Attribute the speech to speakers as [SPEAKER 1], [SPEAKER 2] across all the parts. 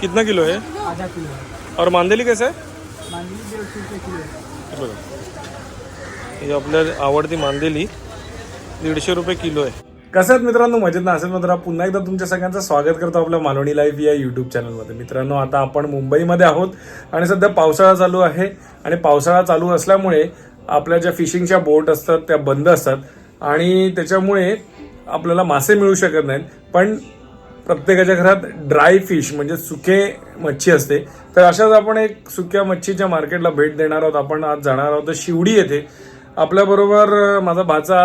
[SPEAKER 1] कितना किलो है?
[SPEAKER 2] आधा किलो है।
[SPEAKER 1] और मांदेली कैसे है?
[SPEAKER 2] सौ किलो है।
[SPEAKER 1] हे ही आपल्या आवडती मांदेली दीडशे रुपये किलो आहे कसं आहेत मित्रांनो मजेत ना? असेल मित्र पुन्हा एकदा तुमच्या सगळ्यांचं स्वागत करतो आपल्या मालवणी लाईफ या युट्यूब चॅनलमध्ये मित्रांनो आता आपण मुंबईमध्ये आहोत आणि सध्या पावसाळा चालू आहे आणि पावसाळा चालू असल्यामुळे आपल्या ज्या फिशिंगच्या बोट असतात त्या बंद असतात आणि त्याच्यामुळे आपल्याला मासे मिळू शकत नाहीत. पण प्रत्येकाच्या घरात ड्राय फिश म्हणजे सुके मच्छी असते. तर अशाच आपण एक सुक्या मच्छीच्या मार्केटला भेट देणार आहोत. आपण आज जाणार आहोत शिवडी येथे. आपल्याबरोबर माझा भाचा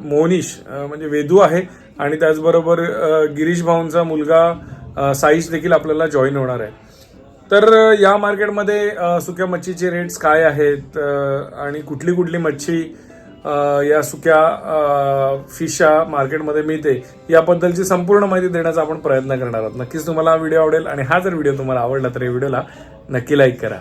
[SPEAKER 1] मोहनीश म्हणजे वेदू आहे. आणि त्याचबरोबर गिरीश भाऊंचा मुलगा साईश देखील आपल्याला जॉईन होणार आहे. तर या मार्केटमध्ये सुक्या मच्छीचे रेट्स काय आहेत? आणि कुठली कुठली मच्छी या सुक्या फिशा फिशच्या मार्केटमध्ये मिळते याबद्दलची संपूर्ण माहिती देण्याचा आपण प्रयत्न करणार आहोत. नक्कीच तुम्हाला हा व्हिडिओ आवडेल आणि हा जर व्हिडिओ तुम्हाला आवडला तर या व्हिडिओला नक्की लाईक करा.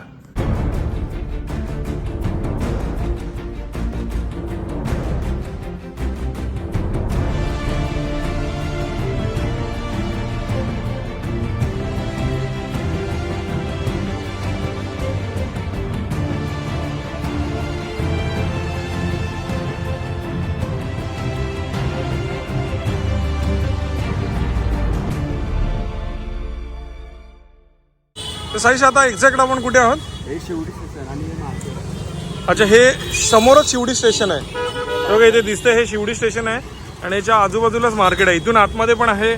[SPEAKER 1] साईश आता एक्झॅक्ट आपण कुठे आहोत?
[SPEAKER 2] हे शेवटी स्टेशन आणि हे मार्केट
[SPEAKER 1] अच्छा हे समोरच शिवडी स्टेशन आहे. हे बघा इथे दिसतंय हे शिवडी स्टेशन आहे आणि याच्या आजूबाजूलाच मार्केट आहे. इथून आतमध्ये पण आहे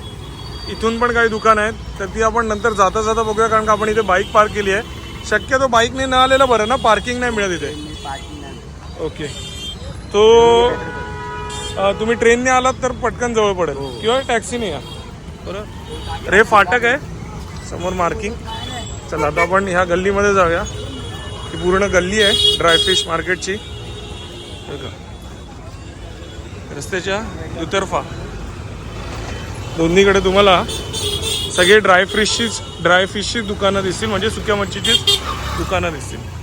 [SPEAKER 1] इथून पण काही दुकान आहेत. तर ती आपण नंतर जाता जाता बघूया कारण का आपण इथे बाईक पार्क केली आहे. शक्यतो बाईकने न आलेलं बरं ना पार्किंग नाही मिळत इथे. ओके. तो अ, तुम्ही ट्रेनने आलात तर पटकन जवळ पडेल. किंवा टॅक्सीने या. बरं. रे फाटक आहे. समोर मार्किंग चला आता आपण ह्या गल्लीमध्ये जाऊया. ही पूर्ण गल्ली आहे ड्रायफिश मार्केटची रस्त्याच्या दुतर्फा. दोन्हीकडे तुम्हाला सगळे ड्रायफिशचीच ड्रायफिशची दुकानं दिसतील म्हणजे सुक्या मच्छीचीच दुकानं दिसतील.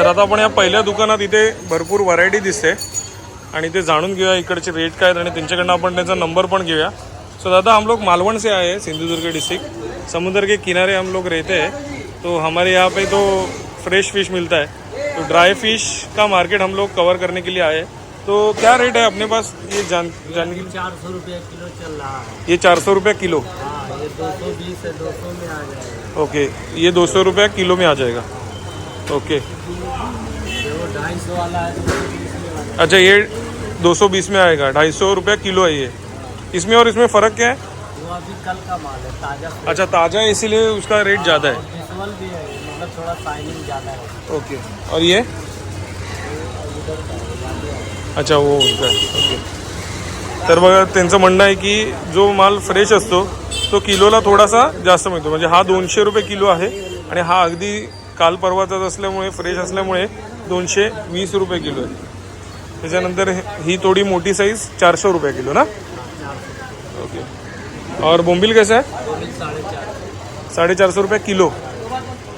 [SPEAKER 1] तर आता आपण या पहिल्या दुकानात इथे भरपूर व्हरायटी दिसते. आणि ते जाणून घेऊया इकडचे रेट काय आहेत आणि त्यांच्याकडनं आपण त्यांचा नंबर पण घेऊया. सो दादा हम लोग मालवण से आए हैं सिंधुदुर्ग डिस्ट्रिक्ट समुद्र के किनारे हम लोग रहते हैं. तो हमारे यहाँ पे तो फ्रेश फिश मिलता है. तो ड्राई फिश का मार्केट हम लोग कवर करने के लिए आए तो क्या रेट है अपने पास? ये जान लिए
[SPEAKER 2] चार सौ रुपये किलो चल रहा है
[SPEAKER 1] ये चार सौ रुपये किलो.
[SPEAKER 2] हाँ ये दो सौ बीस है दो सौ में आ जाएगा।
[SPEAKER 1] ओके ये दो सौ रुपये किलो में आ जाएगा. ओके।
[SPEAKER 2] है
[SPEAKER 1] अच्छा ये 220 में आएगा। ढाई सौ रुपया किलो है ये। इसमें और इसमें फ़र्क क्या है?
[SPEAKER 2] वो अभी कल का माल है ताज़ा
[SPEAKER 1] अच्छा ताज़ा है इसीलिए उसका रेट ज़्यादा है।
[SPEAKER 2] विजुअल भी है मतलब थोड़ा शाइनिंग ज़्यादा है।
[SPEAKER 1] ओके। और ये? अच्छा वो उनका ओके। तर बघा त्यांचं म्हणणं आहे की जो माल फ्रेश असतो तो किलोला थोडासा जास्त मिळतो. म्हणजे हा दोनशे रुपये किलो आहे आणि हा अगदी काल परवाचाच असल्यामुळे फ्रेश असल्यामुळे दोनशे वीस रुपये किलो आहे. त्याच्यानंतर ही थोडी मोठी साईज चारशे रुपये किलो ना? ओके और बोंबिल कैसा है
[SPEAKER 2] साडेचारशे साढ़े चार
[SPEAKER 1] सौ रुपये किलो.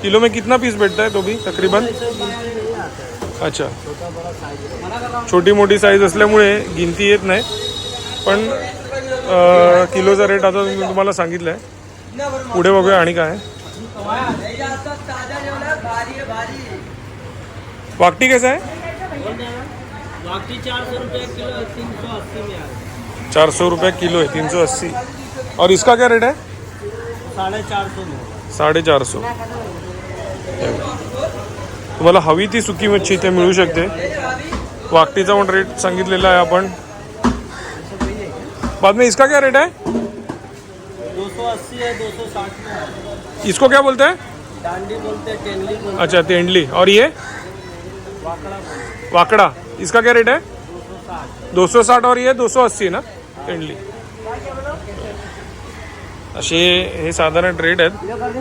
[SPEAKER 1] किलो में कितना पीस बैठता है तो भी तकरीबन? अच्छा.
[SPEAKER 2] छोटी
[SPEAKER 1] मोठी साईज असल्यामुळे गिनती येत नाही. पण किलोचा रेट आता मी तुम्हाला सांगितलं आहे पुढे बघूया आणि काय वाकटी कसं
[SPEAKER 2] बाकी चार सौ रुपये किलो
[SPEAKER 1] चार आहे तीन सौ अस्सी। और इसका क्या रेट है?
[SPEAKER 2] साढ़े चार सौ में। होगा
[SPEAKER 1] साडेचार सौ। तुम्हाला हवी ती सुकी मच्छी इथे मिळू शकते. वाकटीचा पण रेट सांगितलेला आहे आपण. बाद में इसका क्या रेट है
[SPEAKER 2] दो सौ अस्सी है दो सौ साठ में है।
[SPEAKER 1] इसको क्या बोलते हैं?
[SPEAKER 2] डांडी बोलते हैं बोलते हैं।
[SPEAKER 1] अच्छा तेंडली। और ये?
[SPEAKER 2] वाकड़ा.
[SPEAKER 1] इसका क्या रेट है?
[SPEAKER 2] दो सौ साठ
[SPEAKER 1] दो सौ साठ और ये दो सौ अस्सी ना? तेंडली असे हे साधारण रेट आहेत.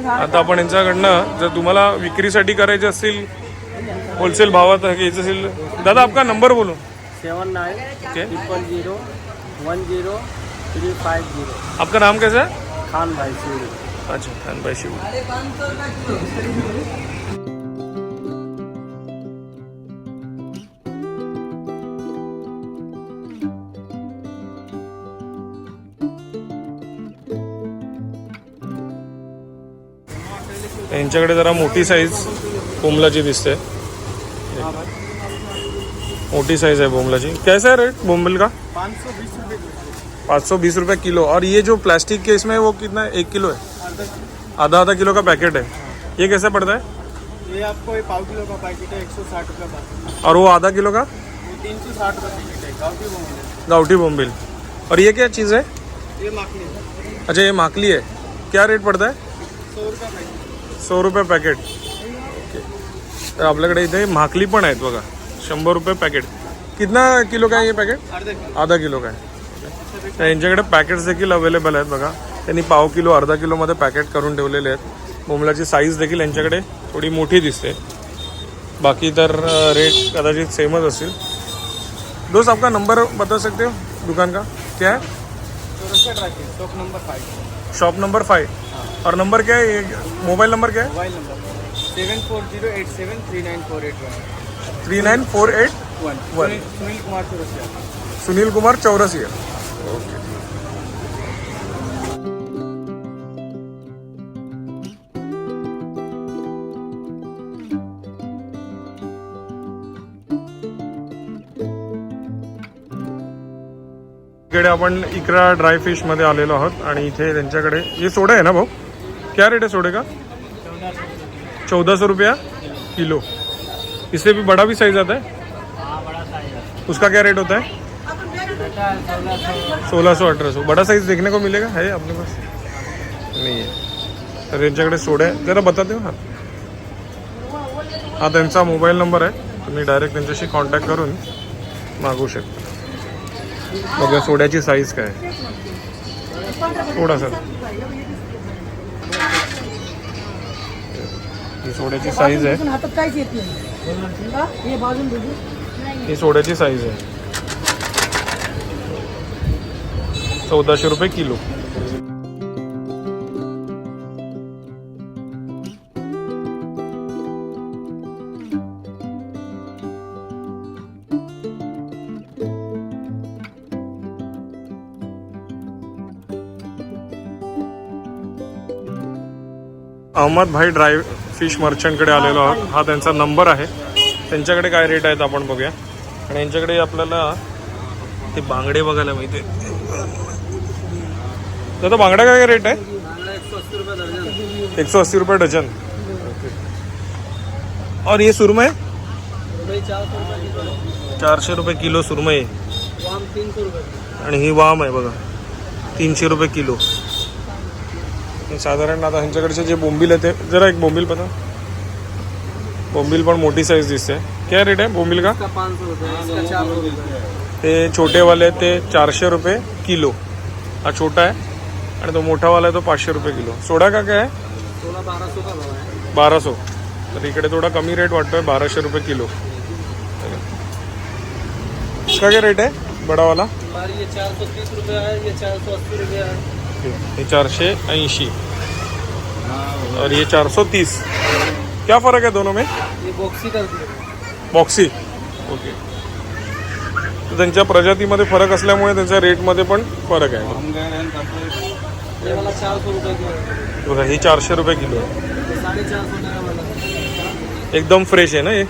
[SPEAKER 1] आता आपण यांच्याकडनं जर तुम्हाला विक्रीसाठी करायचे असतील होलसेल भावात घ्यायचं असेल दादा आपका नंबर बोलो.
[SPEAKER 2] Seven
[SPEAKER 1] okay
[SPEAKER 2] triple zero one zero three five zero
[SPEAKER 1] आपका नाम कैसा है?
[SPEAKER 2] खान भाई सीढ़ी
[SPEAKER 1] अच्छा खानबाई शिव. यांच्याकडे जरा मोठी साईज बोंबलाची दिसते. मोटी साइज़ है बोमला जी कैसा है रेट बोम्बल का?
[SPEAKER 2] पाँच सौ बीस रुपये
[SPEAKER 1] पाँच सौ बीस रुपये किलो. और ये जो प्लास्टिक के इसमें वो कितना है? एक किलो है? आधा आधा किलो का पैकेट है. ये कैसे पड़ता है?
[SPEAKER 2] ये आपको ये पाव किलो का पैकेट है एक सौ साठ रुपये का।
[SPEAKER 1] और वो आधा किलो का?
[SPEAKER 2] तीन सौ साठ रुपये
[SPEAKER 1] गाउटी बोम्बिल और ये क्या चीज़ है?
[SPEAKER 2] ये माखनी है।
[SPEAKER 1] अच्छा ये माकली है। क्या रेट पड़ता है?
[SPEAKER 2] सौ रुपये
[SPEAKER 1] सौ रुपये पॅकेट ओके तर आपल्याकडे इथे माकली पण आहेत बघा. शंभर रुपये पॅकेट कितना किलो का है ये पॅकेट
[SPEAKER 2] अर्धे किलो.
[SPEAKER 1] आधा किलो का आहे तर यांच्याकडे पॅकेट्स देखील अवेलेबल आहेत बघा. त्यांनी पाव किलो अर्धा किलोमध्ये पॅकेट करून ठेवलेले आहेत. बोंबलाची साईज देखील यांच्याकडे थोडी मोठी दिसते. बाकी तर रेट कदाचित सेमच असतील दोस्त आपका नंबर बता सकते हो? दुकान का? क्या है?
[SPEAKER 2] Shop number five
[SPEAKER 1] shop number five और नंबर क्या है? ये मोबाइल नंबर क्या है?
[SPEAKER 2] Mobile number. Seven four zero eight seven three nine four eight one
[SPEAKER 1] three nine four eight
[SPEAKER 2] one
[SPEAKER 1] one.
[SPEAKER 2] Sunil Kumar Chaurasia.
[SPEAKER 1] Sunil Kumar Chaurasia. Okay इकडे आपण इकरा dry फिशमध्ये आलेलो आहोत आणि इथे त्यांच्याकडे हे सोडा आहे ना भाऊ? क्या रेट है सोडे का? चौदह सौ रुपया किलो। इससे भी बड़ा भी साइज़ आता है?
[SPEAKER 2] हाँ साइज़ है
[SPEAKER 1] उसका क्या रेट होता है?
[SPEAKER 2] सोलह सौ,
[SPEAKER 1] अठारह सौ। बड़ा साइज़ देखने को मिलेगा? है अपने पास? नहीं है। तर यांच्याकडे सोडे आहे जरा बता देऊ हा हा। त्यांचा मोबाईल नंबर आहे तुम्ही डायरेक्ट त्यांच्याशी कॉन्टॅक्ट करून मागवू शकता सोड्याची साईज काय आहे. थोडासा ही सोड्याची साईज आहे.
[SPEAKER 3] हातात काहीच येत नाही. हा?
[SPEAKER 1] सोड्याची साईज आहे. चौदाशे रुपये किलो. अहमद भाई ड्राय फिश मर्चंटकडे आलेलो आहोत. हा त्यांचा नंबर आहे. त्यांच्याकडे काय रेट आहेत आपण बघूया. आणि यांच्याकडे आपल्याला ते बांगडे बघायला मिळते दादा बांगडा काय रेट आहे
[SPEAKER 2] बांगड़ा एक सौ अस्सी रुपये
[SPEAKER 1] डझन. और ये सुरमई? चारशे रुपये किलो सुरमई. आणि ही वाम आहे बघा. तीनशे रुपये किलो. हे साधारण आता ह्यांच्याकडचे जे बोंबील आहे ते जरा एक बोंबील पण बोंबील पण मोठी साईज दिसते. काय रेट आहे? बोंबील का? ते छोटेवाले आहेत ते चारशे रुपये किलो. हा छोटा आहे. आणि तो मोठावाला आहे तो पाचशे रुपये किलो. सोडा का काय? आहे
[SPEAKER 2] सोलह
[SPEAKER 1] तर इकडे थोडा कमी रेट वाटतोय बाराशे रुपये किलो. इसका क्या रेट आहे बडावाला?
[SPEAKER 2] हमारी ये चार सौ तीस रुपये है ये चार सौ अस्सी रुपये है
[SPEAKER 1] ये चारशे ऐंशी. और ये चार सौ तीस. क्या फर्क है दोनों में?
[SPEAKER 2] ये बॉक्सी
[SPEAKER 1] ओके तर त्यांच्या प्रजातीमध्ये फरक असल्यामुळे त्यांच्या रेटमध्ये पण फरक आहे.
[SPEAKER 2] है
[SPEAKER 1] बघा ही. चारशे रुपये किलो आहे. एकदम फ्रेश है ना ये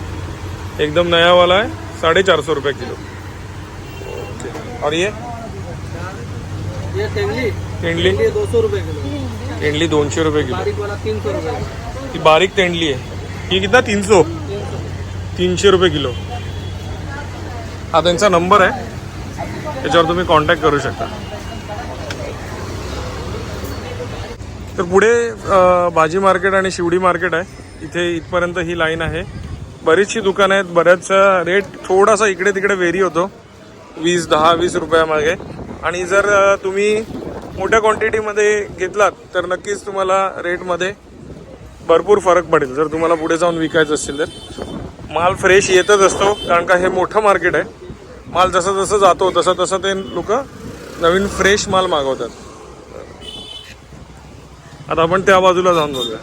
[SPEAKER 1] एकदम नया वाला है साढ़े चार सौ रुपये किलो. ओके और ये तेंडली?
[SPEAKER 2] दो सौ रुपये किलो.
[SPEAKER 1] तेंडली दोनशे रुपये किलो.
[SPEAKER 2] तीन सौ
[SPEAKER 1] ही बारीक तेंडली आहे. ही कितना तीन सौ तीनशे रुपये किलो. हा त्यांचा नंबर आहे. त्याच्यावर तुम्ही कॉन्टॅक्ट करू शकता. तर पुढे भाजी मार्केट आणि शिवडी मार्केट आहे. इथे इथपर्यंत ही लाईन आहे. बरीचशी दुकानं आहेत. बऱ्याचशा रेट थोडासा इकडे तिकडे वेरी होतो. वीस दहा वीस रुपयामागे. आणि जर तुम्ही मोठ्या क्वांटिटीमध्ये घेतलात तर नक्कीच तुम्हाला रेटमध्ये भरपूर फरक पडेल. जर तुम्हाला पुढे जाऊन विकायचं असेल तर. माल फ्रेश येतच असतो कारण का हे मोठं मार्केट आहे. माल जसं जसं जातो तसं तसं ते लोक नवीन फ्रेश माल मागवतात. आता आपण त्या बाजूला जाऊन बघूया.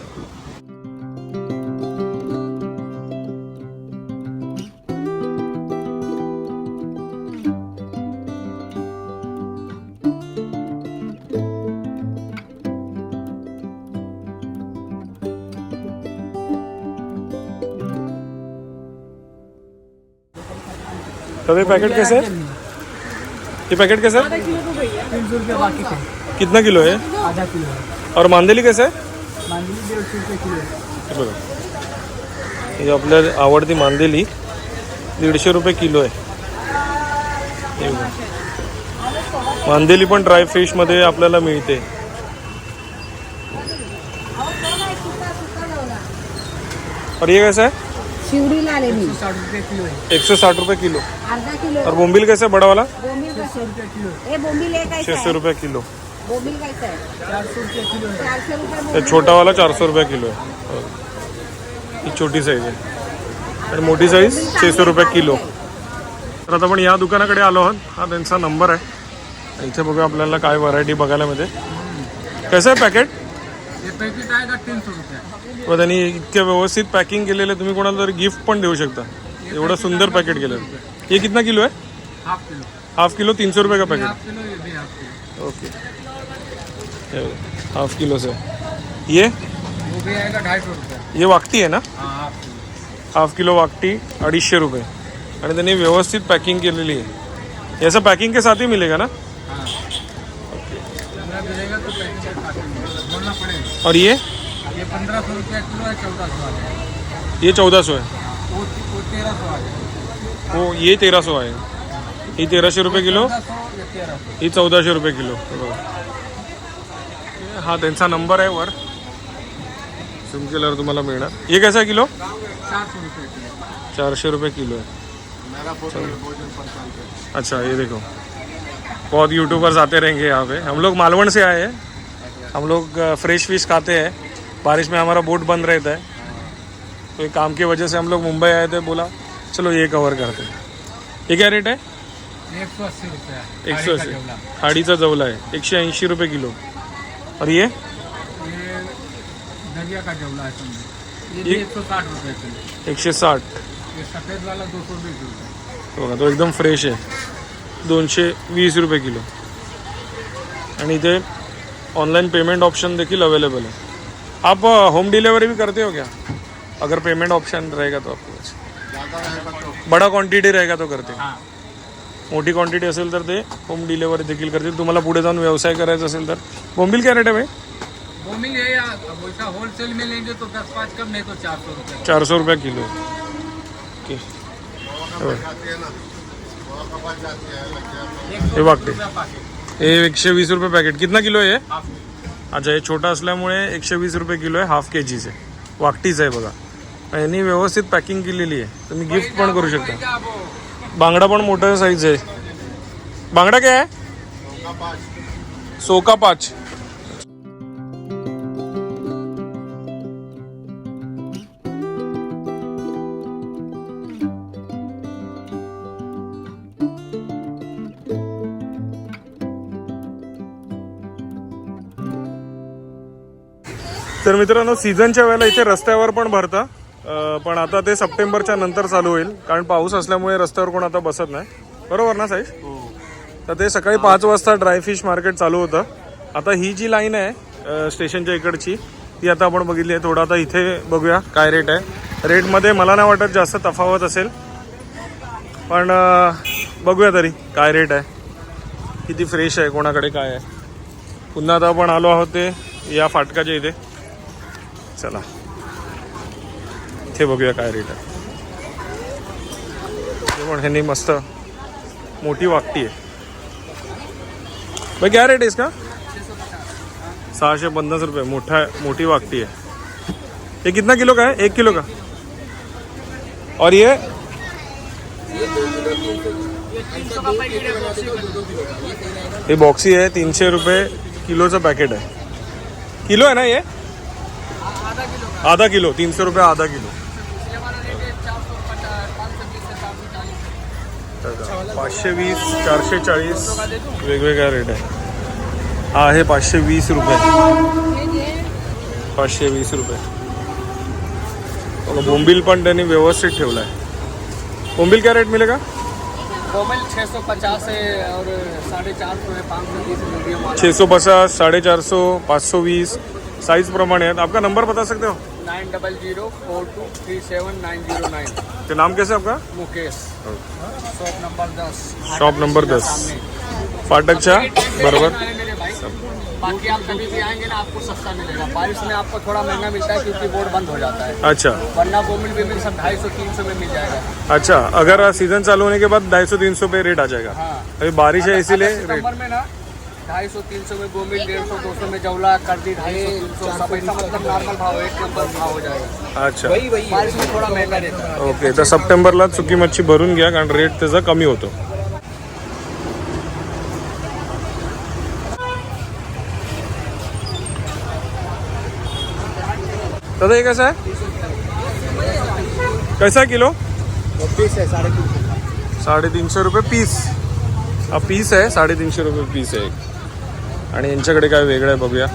[SPEAKER 1] और ये पैकेट कैसे है ये पैकेट कैसे है कितना किलो है
[SPEAKER 3] आधा किलो
[SPEAKER 1] और मांदेली कैसे
[SPEAKER 3] आहे किलो हे
[SPEAKER 1] बघा. ही आपल्या आवडती मांदेली दीडशे रुपये किलो आहे. मांदेली पण ड्राय फिशमध्ये आपल्याला मिळते. और ये कैसा है
[SPEAKER 4] शिवडी ला ले मी
[SPEAKER 3] साठ रुपये किलो.
[SPEAKER 1] एक सौ साठ रुपये किलो
[SPEAKER 4] अर्धा किलो
[SPEAKER 1] और बोंबिल कैसे है बड़ा वाला
[SPEAKER 4] बोंबील
[SPEAKER 3] है
[SPEAKER 4] एक
[SPEAKER 1] छः
[SPEAKER 4] कैसा
[SPEAKER 1] सौ रुपये किलो.
[SPEAKER 4] बोंबील है
[SPEAKER 3] चार सौ रुपये
[SPEAKER 1] ते
[SPEAKER 4] बोंबील.
[SPEAKER 1] छोटा वाला चार सौ रुपये किलो आहे. हो. ही छोटी साईज आहे. आणि मोठी साईज छे सौ रुपये किलो. तर आता आपण या दुकानाकडे आलो आहोत. हा त्यांचा नंबर आहे. इथे बघूया आपल्याला काय व्हरायटी बघायला मिळते. कसं आहे पॅकेट
[SPEAKER 3] पैकेट सौ रुपये?
[SPEAKER 1] व त्यांनी इतके व्यवस्थित पॅकिंग केलेलं आहे, तुम्ही कोणाला तरी गिफ्ट पण देऊ शकता. एवढं सुंदर पॅकेट केलं हे कितना किलो आहे?
[SPEAKER 3] Half kilo.
[SPEAKER 1] हाफ किलो तीन सौ रुपये का पैकेट
[SPEAKER 3] हाफ किलो ये भी हाफ किलो.
[SPEAKER 1] ओके हे बघा, हाफ किलो से ये?
[SPEAKER 3] वो भी आएगा ढाई सौ रुपये?
[SPEAKER 1] ये वाकती है ना?
[SPEAKER 3] हाँ हाफ किलो.
[SPEAKER 1] हाफ किलो वाकटी अडीचशे रुपये. आणि त्यांनी व्यवस्थित पॅकिंग केलेली आहे. याचं पॅकिंग के साथ ही मिलेगा ना
[SPEAKER 3] हाँ पंद्रह मिलेगा तो पैकेट के साथ में मिलेगा। बोलना पड़ेगा
[SPEAKER 1] और ये?
[SPEAKER 3] ये पंद्रह सौ रुपया किलो है चौदह सौ
[SPEAKER 1] ये चौदह सौ है।
[SPEAKER 3] वो वो तेरह सौ
[SPEAKER 1] हो ये तेरा सौ आहे ही तेराशे रुपये किलो?
[SPEAKER 3] या तेरह
[SPEAKER 1] ही चौदाशे रुपये किलो। हे त्यांचा नंबर आहे वर। झूम केल्यावर तुम्हाला मिळणार. हे कसं आहे किलो। चारशे रुपये किलो है अच्छा ये देखो। बहुत यूट्यूबर्स आते रहेंगे यहाँ पे। हम लोग मालवण से आए हैं। हम लोग फ्रेश फिश खाते हैं। बारिश में हमारा बोट बंद रहता है। तो ये काम की वजह से हम लोग मुंबई आए थे बोला चलो ये कवर करते हैं। ये क्या रेट है?
[SPEAKER 3] एक सौ अस्सी
[SPEAKER 1] एक
[SPEAKER 3] का जवला।
[SPEAKER 1] आहे एकशे ऐंशी रुपये किलो। और ये?
[SPEAKER 3] ये दरिया का जवला है समझो। ये भी
[SPEAKER 1] ये-
[SPEAKER 3] एक सौ साठ रुपये किलो।
[SPEAKER 1] एकशे साठ।
[SPEAKER 3] ये सफ़ेद वाला दो सौ बीस रुपये
[SPEAKER 1] बघा तो एकदम फ्रेश आहे दोनशे वीस रुपये किलो। आणि इथे ऑनलाइन पेमेंट ऑप्शन देखील अवेलेबल है आप होम डिलीवरी भी करते हो क्या? अगर पेमेंट ऑप्शन रहेगा तो आपके बडा क्वांटिटी रहेगा तो करते
[SPEAKER 3] हाँ.
[SPEAKER 1] मोठी क्वांटिटी असेल तर ते होम डिलिव्हरी देखील करतील. तुम्हाला पुढे जाऊन व्यवसाय करायचा असेल तर. बोंबिल क्या रेट आहे भाई?
[SPEAKER 3] वो मिल ये या अब वैसा होलसेल में लेंगे तो दस पाँच कम नहीं तो चार सौ रुपये.
[SPEAKER 1] चार सौ रुपये किलो. ओके. हे बघ. हे वागते
[SPEAKER 3] पाकिट
[SPEAKER 1] हे एकशे वीस रुपये पॅकेट कितना किलो आहे हे? अच्छा हे छोटा असल्यामुळे एकशे वीस रुपये किलो आहे हाफ के जीचे वाकटीच आहे बघा. यांनी व्यवस्थित पॅकिंग केलेली आहे. तुम्ही गिफ्ट पण करू शकता. बांगडा पण मोठा साईज आहे. बांगडा काय आहे? सोका पाच. तर मित्रांनो सीझनच्या वेळेला इथे रस्त्यावर पण भरतं. पण आता ते सप्टेंबरच्या नंतर चालू होईल. कारण पाऊस असल्यामुळे रस्त्यावर कोण आता बसत नाही. बरोबर ना साईश? तर ते सकाळी पाच वाजता ड्रायफिश मार्केट चालू होतं. आता ही जी लाईन आहे स्टेशनच्या इकडची ती आता आपण बघितली आहे. थोडं आता इथे बघूया काय रेट आहे. रेटमध्ये मला नाही वाटत जास्त तफावत असेल. पण बघूया तरी काय रेट आहे. किती फ्रेश आहे कोणाकडे काय आहे. पुन्हा आता आपण आलो आहोत ते या फाटकाच्या इथे. चला। इथे बघूया काय रेट आहे पण ह्यांनी मस्त मोठी वाकटी आहे. भाई, क्या रेट है इसका? सहाशे पन्नास रुपये. मोठा, मोठी वाकटी आहे. ये कितना किलो का है? एक किलो का? और ये? ये बॉक्सी है तीनशे रुपये किलोचं पॅकेट आहे किलो आहे ना ये? आधा किलो तीनशे रुपये आधा किलो. पाचशे वीस चारशे चाळीस वेगवेगळा रेट आहे हा आहे पाचशे वीस रुपये. पाचशे वीस रुपये. बघा, बोंबील पण त्यांनी व्यवस्थित ठेवला आहे बोंबील काय रेट मिळेल का?
[SPEAKER 3] कोमल 650 है और साढ़े चार सौ है पाँच सौ बीस मीडियम वाला.
[SPEAKER 1] छः सौ पचास साढ़े चार सौ पाँच सौ बीस साइज़ प्रमाणे आहेत आपका नंबर बता सकते हो?
[SPEAKER 3] Nine double zero four two three seven nine zero nine.
[SPEAKER 1] ते नाम कैसे आपका?
[SPEAKER 3] मुकेश। शॉप नंबर दस।
[SPEAKER 1] शॉप नंबर दस।
[SPEAKER 3] सामने।
[SPEAKER 1] फाटकच्या बरोबर।
[SPEAKER 3] बाकी आप कभी भी आएँगे ना आपको सस्ता मिलेगा। बारिश में आपको थोड़ा महँगा मिलता है क्योंकि बोर्ड बंद हो जाता है।
[SPEAKER 1] अच्छा।
[SPEAKER 3] वरना गोमिल भी मिल सब ढाई सौ तीन सौ में मिल जाएगा।
[SPEAKER 1] अच्छा अगर सीज़न चालू होने के बाद ढाई सौ तीन सौ पे रेट आ जाएगा।
[SPEAKER 3] हाँ।
[SPEAKER 1] अभी बारिश है इसीलिए
[SPEAKER 3] में ना ढाई सौ तीन सौ में गोमिल डेढ़ सौ दो सौ में जवला कर दी ढाई सौ तीन सौ सब ऐसा मतलब नॉर्मल भाव एक नंबर भाव हो जाएगा।
[SPEAKER 1] अच्छा।
[SPEAKER 3] बारिश में थोड़ा महंगा रहता है।
[SPEAKER 1] ओके तर सप्टेंबरला चुकी मच्छी भरून घ्या कारण रेट त्याचा कमी होतो. दादा ये कैसा है कैसा है किलो?
[SPEAKER 3] पीस है साढ़े तीन सौ
[SPEAKER 1] साडे तीनशे रुपये पीस. हा पीस आहे साडेतीनशे रुपये पीस आहे एक. आणि यांच्याकडे काय वेगळं आहे बघूया.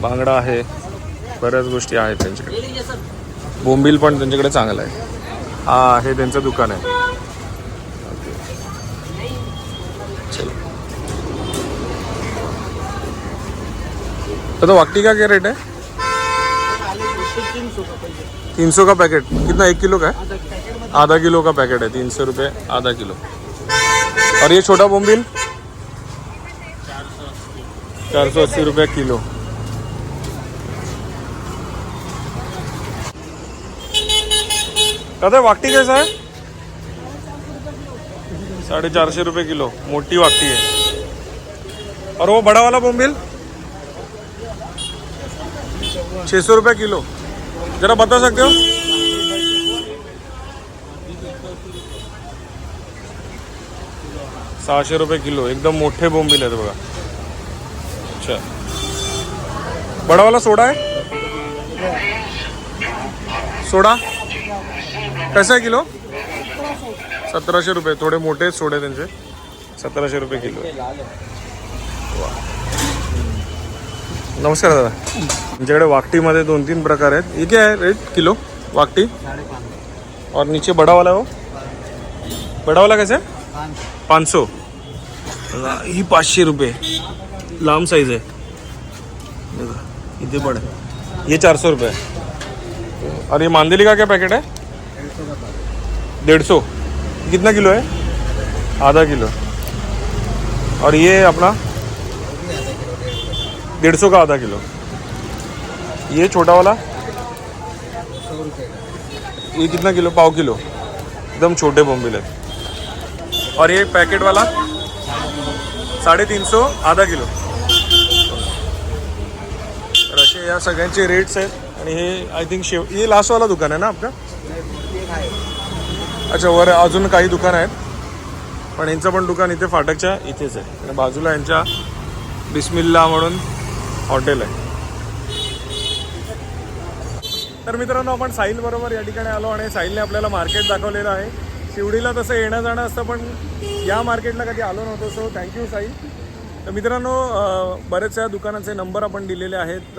[SPEAKER 1] बांगडा आहे बऱ्याच गोष्टी आहेत त्यांच्याकडे. बोंबील पण त्यांच्याकडे चांगलं आहे. हा हे त्यांचं दुकान आहे. तर वाकटी का क्या रेट है तीन सौ का पैकेट कितना एक किलो का? है आधा किलो का पैकेट है तीन सौ रुपये आधा किलो. और ये छोटा बोम्बिल चार सौ अस्सी रुपये किलो. दादा, वाकटी कैसा है? साढ़े चारशे रुपये किलो. मोटी वाकटी है. और वो बड़ा वाला बोम्बिल छः सौ रुपये किलो. जरा बता सकते हो? सहाशे रुपये किलो. एकदम मोठे बोंबील आहेत बघा. बडावाला सोडा आहे सोडा. कैसा आहे किलो? सतराशे रुपये. थोडे मोठे सोडे त्यांचे. सतराशे रुपये किलो नमस्कार दादा. आमच्याकडे वाकटीमध्ये दोन तीन प्रकार आहेत. इथे आहे रेट किलो? वाकटी? और नीचे बडावाला हो? बडावाला कसं आहे? पाचशे ही पाचशे रुपये. लांब साईज आहे. आहे ये चार सौ रुपये और ये मांदेली का क्या पैकेट है? डेढ़ सौ। कितना किलो है? आधा किलो। और ये अपना? डेढ़ सौ का आधा किलो। ये छोटा वाला? ये कितना किलो? पाव किलो। एकदम छोटे आहेत और ये पैकेट वाला? साढ़े तीन सौ, आधा किलो। या सगळ्यांचे रेट्स आहेत. आणि हे आय थिंक शेव हे लास्टवाला दुकान आहे ना आपलं? अच्छा वर अजून काही दुकान आहेत. पण यांचं पण दुकान इथे फाटकच्या इथेच आहे. आणि बाजूला यांच्या बिस्मिल्ला म्हणून हॉटेल आहे. तर मित्रांनो आपण साहिल बरोबर या ठिकाणी आलो आणि साहिलने आपल्याला मार्केट दाखवलेलं आहे. शिवडीला तसं येणं जाणं असतं पण या मार्केटला कधी आलो नव्हतो सो थँक्यू साहिल. तर मित्रांनो बऱ्याचशा दुकानांचे दुकानाचे नंबर आपण दिलेले आहेत.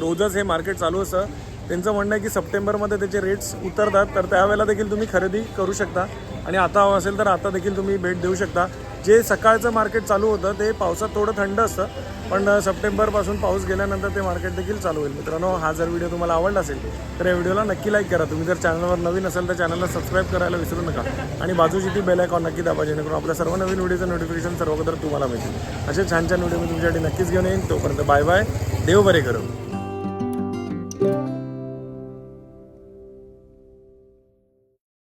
[SPEAKER 1] रोजच हे मार्केट चालू असतं. त्यांचं म्हणणं आहे की सप्टेंबरमध्ये त्याचे रेट्स उतरतात. तर त्यावेळेला देखील तुम्ही खरेदी करू शकता. आणि आता हवं असेल तर आता देखील तुम्ही भेट देऊ शकता. जे सकाळचं मार्केट चालू होतं ते पावसात थोडं थंड असतं. पण सप्टेंबरपासून पाऊस गेल्यानंतर ते मार्केट देखील चालू होईल. मित्रांनो हा जर व्हिडिओ तुम्हाला आवडला असेल तर या व्हिडिओला नक्की लाईक करा. तुम्ही जर चॅनलवर नवीन असेल तर चॅनलला सबस्क्राईब करायला विसरू नका. आणि बाजूची ती बेल आयकॉन नक्की दाबा जेणेकरून आपल्या सर्व नवीन व्हिडिओचं नोटिफिकेशन सर्वकदर तुम्हाला मिळतील. असे छान छान व्हिडिओ मी तुमच्यासाठी नक्कीच घेऊन येईन. तोपर्यंत बाय बाय देव बरे करू.